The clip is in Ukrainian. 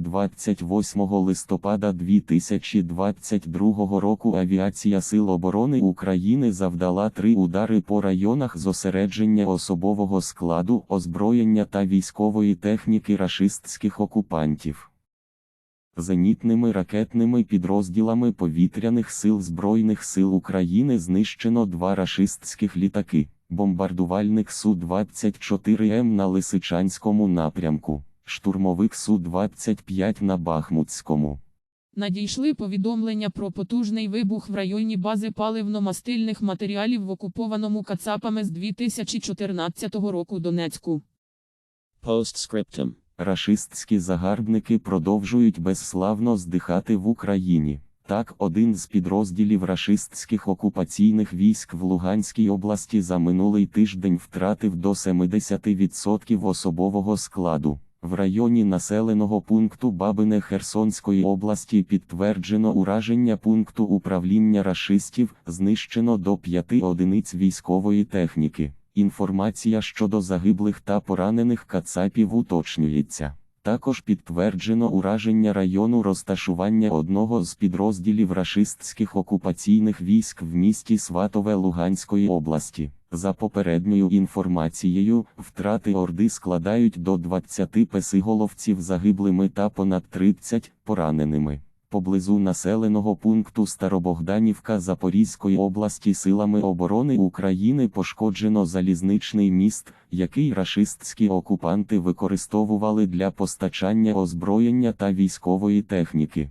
28 листопада 2022 року Авіація Сил оборони України завдала три удари по районах зосередження особового складу, озброєння та військової техніки рашистських окупантів. Зенітними ракетними підрозділами повітряних сил Збройних сил України знищено два рашистських літаки, бомбардувальник Су-24М на Лисичанському напрямку, штурмовик Су-25 на Бахмутському. Надійшли повідомлення про потужний вибух в районі бази паливно-мастильних матеріалів в окупованому Кацапами з 2014 року Донецьку. Postscriptum. Рашистські загарбники продовжують безславно здихати в Україні. Так, один з підрозділів рашистських окупаційних військ в Луганській області за минулий тиждень втратив до 70% особового складу. В районі населеного пункту Бабине Херсонської області підтверджено ураження пункту управління рашистів, знищено до 5 одиниць військової техніки. Інформація щодо загиблих та поранених кацапів уточнюється. Також підтверджено ураження району розташування одного з підрозділів рашистських окупаційних військ в місті Сватове Луганської області. За попередньою інформацією, втрати Орди складають до 20 песиголовців загиблими та понад 30 пораненими. Поблизу населеного пункту Старобогданівка Запорізької області силами оборони України пошкоджено залізничний міст, який рашистські окупанти використовували для постачання озброєння та військової техніки.